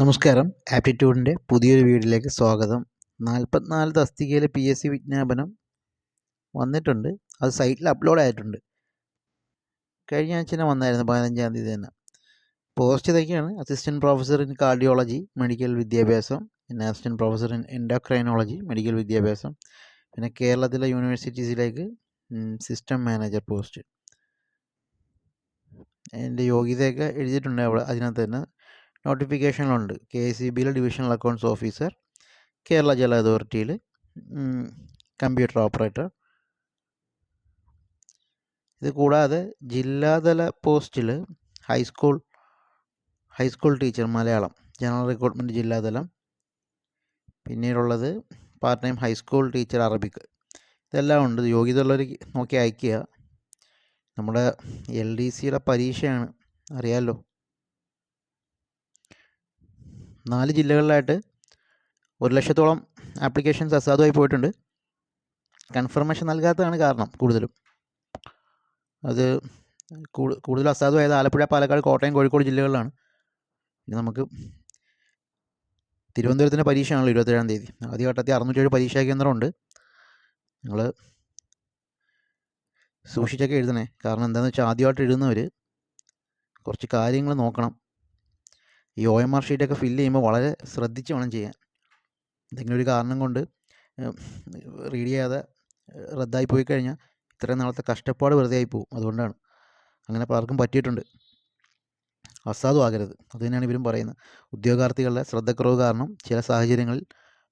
നമസ്കാരം. ആപ്റ്റിറ്റ്യൂഡിന്റെ പുതിയൊരു വീഡിയോയിലേക്ക് സ്വാഗതം. നാൽപ്പത്തിനാല് തസ്തികയിലെ പി എസ് സി വിജ്ഞാപനം വന്നിട്ടുണ്ട്. അത് സൈറ്റിൽ അപ്ലോഡ് ആയിട്ടുണ്ട്. കഴിഞ്ഞ ആഴ്ച തന്നെ വന്നായിരുന്നു പതിനഞ്ചാം തീയതി തന്നെ. പോസ്റ്റ് ഇതൊക്കെയാണ് assistant professor in cardiology medical വിദ്യാഭ്യാസം പിന്നെ assistant professor in endocrinology medical വിദ്യാഭ്യാസം പിന്നെ കേരളത്തിലെ യൂണിവേഴ്സിറ്റീസിലേക്ക് സിസ്റ്റം മാനേജർ പോസ്റ്റ് എന്റെ യോഗ്യതയൊക്കെ എഴുതിയിട്ടുണ്ട് അവിടെ അതിനകത്ത് തന്നെ. നോട്ടിഫിക്കേഷനിലുണ്ട്. കെ സി ബിയിലെ ഡിവിഷണൽ അക്കൗണ്ട്സ് ഓഫീസർ കേരള ജല അതോറിറ്റിയിൽ കമ്പ്യൂട്ടർ ഓപ്പറേറ്റർ. ഇത് കൂടാതെ ജില്ലാതല പോസ്റ്റിൽ high school high school teacher Malayalam general recruitment ജില്ലാതലം. പിന്നീടുള്ളത് part time high school teacher Arabic. ഇതെല്ലാം ഉണ്ട്. യോഗ്യത ഉള്ളവർ നോക്കി അയക്കുക നമ്മുടെ എൽ ഡി സിയുടെ പരീക്ഷയാണ്. അറിയാമല്ലോ നാല് ജില്ലകളിലായിട്ട് ഒരു ലക്ഷത്തോളം ആപ്ലിക്കേഷൻസ് അസാധുവായി പോയിട്ടുണ്ട്. കൺഫർമേഷൻ നൽകാത്തതാണ് കാരണം കൂടുതലും. അത് കൂടുതൽ അസാധുവായത് ആലപ്പുഴ പാലക്കാട് കോട്ടയം കോഴിക്കോട് ജില്ലകളിലാണ്. പിന്നെ നമുക്ക് തിരുവനന്തപുരത്തിന്റെ പരീക്ഷയാണല്ലോ ഇരുപത്തേഴാം തീയതി. ആദ്യഘട്ടത്തിൽ അറുന്നൂറ്റി അറുന്നൂറ്റേഴ് പരീക്ഷാ കേന്ദ്രമുണ്ട്. നിങ്ങൾ സൂക്ഷിച്ചൊക്കെ എഴുതണേ. കാരണം എന്താണെന്ന് വെച്ചാൽ ആദ്യമായിട്ട് എഴുതുന്നവർ കുറച്ച് കാര്യങ്ങൾ നോക്കണം. ഈ ഒ എം ആർ ഷീറ്റൊക്കെ ഫില്ല് ചെയ്യുമ്പോൾ വളരെ ശ്രദ്ധിച്ച് വേണം ചെയ്യാൻ. എന്തെങ്കിലും ഒരു കാരണം കൊണ്ട് റീഡ് ചെയ്യാതെ റദ്ദായി പോയി കഴിഞ്ഞാൽ ഇത്രയും നാളത്തെ കഷ്ടപ്പാട് വെറുതെ ആയി പോകും അതുകൊണ്ടാണ്. അങ്ങനെ പലർക്കും പറ്റിയിട്ടുണ്ട്. അസാധുവാകരുത് അത് തന്നെയാണ് ഇവരും പറയുന്നത്. ഉദ്യോഗാർത്ഥികളുടെ ശ്രദ്ധക്കുറവ് കാരണം ചില സാഹചര്യങ്ങളിൽ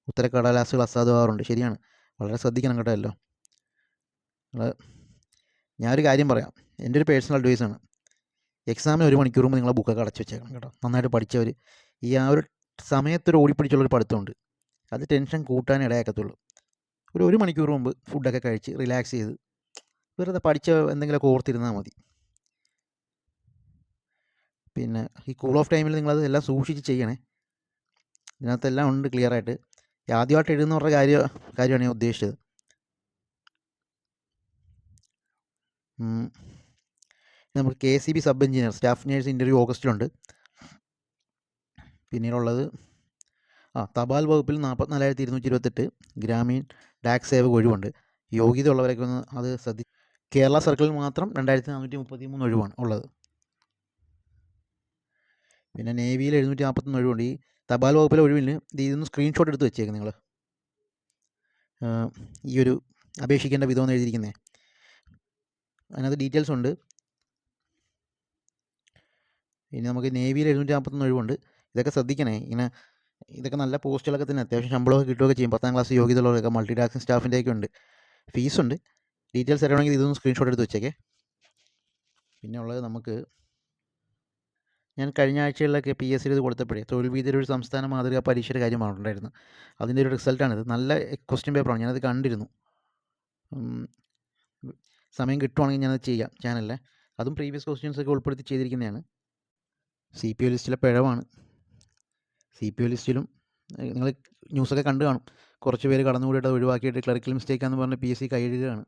ഉത്തരക്കടലാസുകൾ അസാധുവാകാറുണ്ട്. ശരിയാണ്. വളരെ ശ്രദ്ധിക്കണം കേട്ടോ അല്ലോ ഞാനൊരു കാര്യം പറയാം. എന്റെ ഒരു പേഴ്സണൽ അഡ്വൈസാണ് എക്സാമിന് ഒരു മണിക്കൂർ മുമ്പ് നിങ്ങളെ ബുക്കൊക്കെ അടച്ചു വെച്ചേക്കണം കേട്ടോ. നന്നായിട്ട് പഠിച്ചവർ ഈ ആ ഒരു സമയത്തൊരു ഓടിപ്പിടിച്ചുള്ളൊരു പഠിത്തമുണ്ട്. അത് ടെൻഷൻ കൂട്ടാൻ ഇടയാക്കത്തുള്ളൂ. ഒരു ഒരു മണിക്കൂർ മുമ്പ് ഫുഡൊക്കെ കഴിച്ച് റിലാക്സ് ചെയ്ത് വെറുതെ പഠിച്ച എന്തെങ്കിലുമൊക്കെ ഓർത്തിരുന്നാൽ മതി. പിന്നെ ഈ കൂൾ ഓഫ് ടൈമിൽ നിങ്ങളത് എല്ലാം സൂക്ഷിച്ച് ചെയ്യണേ. ഇതിനകത്തെല്ലാം ഉണ്ട് ക്ലിയർ ആയിട്ട്. ആദ്യമായിട്ട് എഴുതുന്ന പറഞ്ഞ കാര്യ കാര്യമാണ് ഞാൻ ഉദ്ദേശിച്ചത്. നമുക്ക് K C B sub engineer staff nurse interview ഓഗസ്റ്റിലുണ്ട്. പിന്നീടുള്ളത് ആ തപാൽ വകുപ്പിൽ നാൽപ്പത്തിനാലായിരത്തി ഇരുന്നൂറ്റി ഇരുപത്തെട്ട് ഗ്രാമീൺ ടാക്സ് സേവക ഒഴിവുണ്ട്. യോഗ്യത ഉള്ളവരൊക്കെ ഒന്ന് അത് ശ്രദ്ധി കേരള സർക്കിളിൽ മാത്രം രണ്ടായിരത്തി നാനൂറ്റി മുപ്പത്തി മൂന്ന് ഒഴിവാണ് ഉള്ളത്. പിന്നെ നേവിയിൽ എഴുന്നൂറ്റി നാൽപ്പത്തൊന്ന് ഒഴിവുണ്ട്. ഈ തപാൽ വകുപ്പിലെ ഒഴിവിന് ഇതൊന്ന് സ്ക്രീൻഷോട്ട് എടുത്ത് വെച്ചേക്ക് നിങ്ങൾ ഈ ഒരു അപേക്ഷിക്കേണ്ട വിധമെന്ന് എഴുതിയിരിക്കുന്നത് അതിനകത്ത് ഡീറ്റെയിൽസ് ഉണ്ട്. ഇനി നമുക്ക് നേവിയിൽ എഴുന്നൂറ്റി നാൽപ്പത്തൊന്ന് ഒഴിവുണ്ട്. ഇതൊക്കെ ശ്രദ്ധിക്കണേ. ഇങ്ങനെ ഇതൊക്കെ നല്ല പോസ്റ്റുകളൊക്കെ തന്നെ. അത്യാവശ്യം ശമ്പളമൊക്കെ കിട്ടുകയൊക്കെ ചെയ്യും. പത്താം ക്ലാസ് യോഗ്യതയുള്ളവരൊക്കെ മൾട്ടി ടാസ്കിങ് സ്റ്റാഫിന്റെയൊക്കെ ഉണ്ട്. ഫീസുണ്ട്. ഡീറ്റെയിൽസ് അറിയണമെങ്കിൽ ഇതൊന്ന് സ്ക്രീൻഷോട്ട് എടുത്ത് വെച്ചേക്കേ. പിന്നെ ഉള്ളത് നമുക്ക് ഞാൻ കഴിഞ്ഞ ആഴ്ചകളിലൊക്കെ പി എസ് സി ഇത് കൊടുത്തപ്പോഴേ തൊഴിൽ വീതിയുടെ ഒരു സംസ്ഥാന മാതൃകാ പരീക്ഷയുടെ കാര്യം പറഞ്ഞിട്ടുണ്ടായിരുന്നു. അതിന്റെ ഒരു റിസൾട്ടാണിത് നല്ല ക്വസ്റ്റ്യൻ പേപ്പറാണ് ഞാനത് കണ്ടിരുന്നു. സമയം കിട്ടുവാണെങ്കിൽ ഞാനത് ചെയ്യാം. ചാനലിൽ അതും പ്രീവിയസ് ക്വസ്റ്റ്യൻസൊക്കെ ഉൾപ്പെടുത്തി ചെയ്തിരിക്കുന്നതാണ്. സി പി ഒ ലിസ്റ്റിലെ പിഴവാണ്. സി പി ഒ ലിസ്റ്റിലും നിങ്ങൾ ന്യൂസൊക്കെ കണ്ടു കാണും. കുറച്ച് പേര് കടന്നുകൂടിയിട്ട് ഒഴിവാക്കിയിട്ട് ക്ലറിക്കൽ മിസ്റ്റേക്ക് എന്ന് പറഞ്ഞ് പി എസ് സി കഴിയുകയാണ്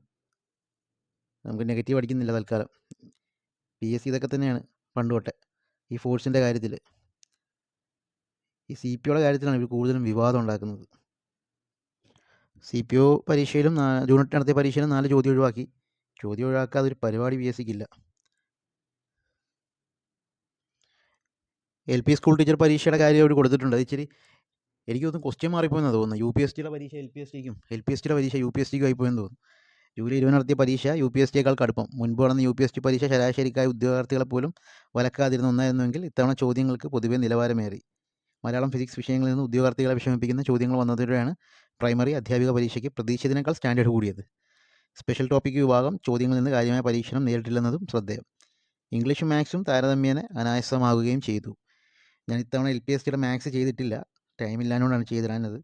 നമുക്ക് നെഗറ്റീവ് അടിക്കുന്നില്ല തൽക്കാലം. പി എസ് സി ഇതൊക്കെ തന്നെയാണ് പണ്ട് തൊട്ടെ ഈ ഫോഴ്സിന്റെ കാര്യത്തിൽ ഈ സി പി ഒയുടെ കാര്യത്തിലാണ് ഇവർ കൂടുതലും വിവാദം ഉണ്ടാക്കുന്നത്. സി പി ഒ പരീക്ഷയിലും ജൂണിറ്റ് നടത്തിയ പരീക്ഷയിലും നാല് ചോദ്യം ഒഴിവാക്കി. ചോദ്യം ഒഴിവാക്കാതെ ഒരു പരിപാടി പി എസ് സിക്കില്ല എൽ പി സ്കൂൾ ടീച്ചർ പരീക്ഷയുടെ കാര്യം അവർ കൊടുത്തിട്ടുണ്ട്. അത് ഇച്ചിരി എനിക്ക് തോന്നുന്നു ക്വസ്റ്റ്യൻ മാറിപ്പോയെന്ന് തോന്നുന്നു. യു പി എസ് ടിയുടെ പരീക്ഷ എൽ പി എസ് ടിക്കും. എൽ പി എസ് ടിയുടെ പരീക്ഷ യു പി എസ് ടിക്കും ആയിപ്പോയെന്ന് തോന്നുന്നു. ജൂലൈ ഇരുപത് നടത്തിയ പരീക്ഷ യു പി എസ് ടിയേക്കാൾ കടുപ്പം. മുൻപ് നടന്ന യു പി എസ് ടി പരീക്ഷ ശരാശരിക്കായ ഉദ്യോഗാർത്ഥികളെ പോലും വലക്കാതിരുന്ന ഒന്നായിരുന്നുവെങ്കിൽ ഇത്തവണ ചോദ്യങ്ങൾക്ക് പൊതുവെ നിലവാരമേറി. മലയാളം ഫിസിക്സ് വിഷയങ്ങളിൽ നിന്ന് ഉദ്യോഗാർത്ഥികളെ വിഷമിപ്പിക്കുന്ന ചോദ്യങ്ങൾ വന്നതോടെയാണ് പ്രൈമറി അധ്യാപിക പരീക്ഷയ്ക്ക് പ്രതീക്ഷിച്ചതിനേക്കാൾ സ്റ്റാൻഡേർഡ് കൂടിയത്. സ്പെഷ്യൽ ടോപ്പിക് വിഭാഗം ചോദ്യങ്ങളിൽ നിന്ന് കാര്യമായ പരീക്ഷണം നേരിട്ടില്ലെന്നതും ശ്രദ്ധേയം. ഇംഗ്ലീഷും മാത്സും താരതമ്യേന അനായാസമാകുകയും ചെയ്തു. ഞാൻ ഇത്തവണ എൽ പി എസ് ടിയുടെ മാത്സ് ചെയ്തിട്ടില്ല. ടൈം ഇല്ലാഞ്ഞുകൊണ്ടാണ് ചെയ്തിടാനത്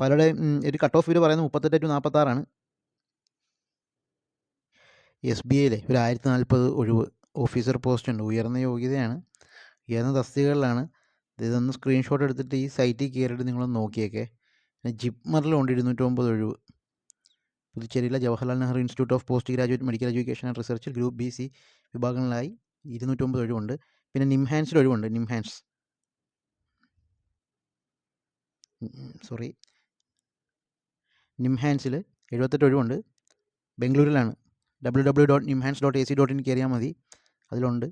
പലരുടെ ഒരു കട്ട് ഓഫ് വീട് പറയുന്നത് മുപ്പത്തെട്ട് ടു നാൽപ്പത്താറാണ് എസ് ബി ഐയിലെ ഒരു ആയിരത്തി നാൽപ്പത് ഒഴിവ് ഓഫീസർ പോസ്റ്റ് ഉണ്ട്. ഉയർന്ന യോഗ്യതയാണ്. ഉയർന്ന തസ്തികകളിലാണ്. ഇതൊന്ന് സ്ക്രീൻഷോട്ട് എടുത്തിട്ട് ഈ സൈറ്റിൽ കയറിയിട്ട് നിങ്ങളൊന്ന് നോക്കിയേക്കെ. പിന്നെ ജിപ്മറിലുണ്ട് ഇരുന്നൂറ്റൊമ്പത് ഒഴിവ്. പുതുച്ചേരിയിലെ Jawaharlal Nehru institute of post graduate medical education and റിസർച്ചിൽ group B C വിഭാഗങ്ങളിലായി ഇരുന്നൂറ്റൊമ്പത് ഒഴിവുണ്ട്. പിന്നെ നിംഹാൻസിൽ ഒഴിവുണ്ട്. നിംഹാൻസ് സോറി. നിംഹാൻസിൽ എഴുപത്തെട്ട് ഒഴിവുണ്ട്. ബംഗളൂരിലാണ്. W W dot NIMHANS dot A C dot in കയറിയാൽ മതി. അതിലുണ്ട്.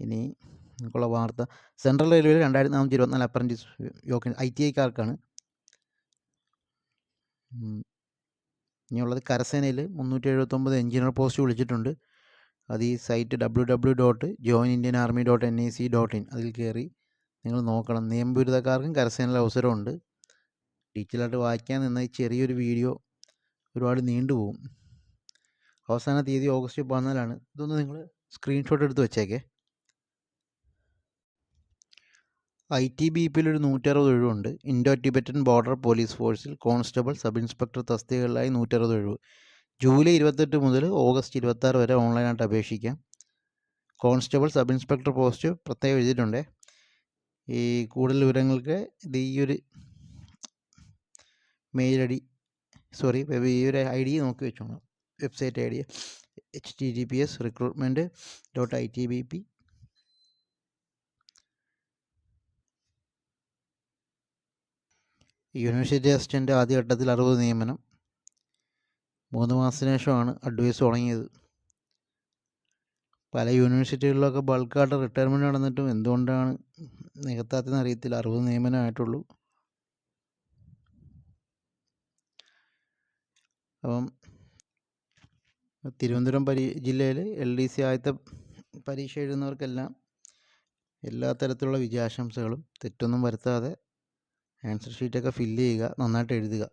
ഇനി നമുക്കുള്ള വാർത്ത. സെൻട്രൽ റെയിൽവേയിൽ രണ്ടായിരത്തി നാനൂറ്റി ഇരുപത്തിനാല് അപ്രന്റീസ് യോഗ ഐ ടി ഐക്കാർക്കാണ്. ഇനിയുള്ളത് കരസേനയിൽ മുന്നൂറ്റി എഴുപത്തൊമ്പത് എഞ്ചിനീയർ പോസ്റ്റ് വിളിച്ചിട്ടുണ്ട്. അത് ഈ site W W dot join Indian army dot N I C dot in അതിൽ കയറി നിങ്ങൾ നോക്കണം. നിയമബിരുദക്കാർക്കും കരസേനയിൽ അവസരമുണ്ട്. ഡീറ്റെയിലായിട്ട് വായിക്കാൻ നിന്ന ചെറിയൊരു വീഡിയോ ഒരുപാട് നീണ്ടുപോകും അവസാന തീയതി ഓഗസ്റ്റ് പതിനാലാണ്. ഇതൊന്ന് നിങ്ങൾ സ്ക്രീൻഷോട്ട് എടുത്ത് വെച്ചേക്കേ. ഐ ടി ബി പിയിൽ ഒരു നൂറ്ററുപത് ഒഴിവുണ്ട്. ഇൻഡോ ടിബറ്റൻ ബോർഡർ പോലീസ് ഫോഴ്സിൽ കോൺസ്റ്റബിൾ സബ് ഇൻസ്പെക്ടർ തസ്തികകളിലായി നൂറ്ററുപത് ഒഴിവ്. ജൂലൈ ഇരുപത്തെട്ട് മുതൽ ഓഗസ്റ്റ് ഇരുപത്താറ് വരെ ഓൺലൈനായിട്ട് അപേക്ഷിക്കാം. കോൺസ്റ്റബിൾ സബ് ഇൻസ്പെക്ടർ പോസ്റ്റ് പ്രത്യേകം എഴുതിയിട്ടുണ്ട്. ഈ കൂടുതൽ വിവരങ്ങൾക്ക് ഇത് ഈ ഒരു മെയിൽ ഐ ഡി സോറി ഈ ഒരു ഐ ഡി നോക്കി വെച്ചോളാം. Website I D H T G P S recruitment dot I T B P university assistant ആദ്യഘട്ടത്തിൽ അറുപത് നിയമനം. മൂന്ന് മാസത്തിന് ശേഷമാണ് അഡ്വൈസ് തുടങ്ങിയത്. പല യൂണിവേഴ്സിറ്റികളിലൊക്കെ ബൾക്കായിട്ട് റിട്ടയർമെന്റ് നടന്നിട്ടും എന്തുകൊണ്ടാണ് നികത്താത്തതെന്ന് അറിയത്തില്ല. അറുപത് നിയമനമായിട്ടുള്ളൂ. അപ്പം തിരുവനന്തപുരം പരി ജില്ലയിൽ എൽ ഡി സി ആദ്യത്തെ പരീക്ഷ എഴുതുന്നവർക്കെല്ലാം എല്ലാ തരത്തിലുള്ള വിജയാശംസകളും തെറ്റൊന്നും വരുത്താതെ ആൻസർ ഷീറ്റൊക്കെ ഫില്ല് ചെയ്യുക നന്നായിട്ട് എഴുതുക.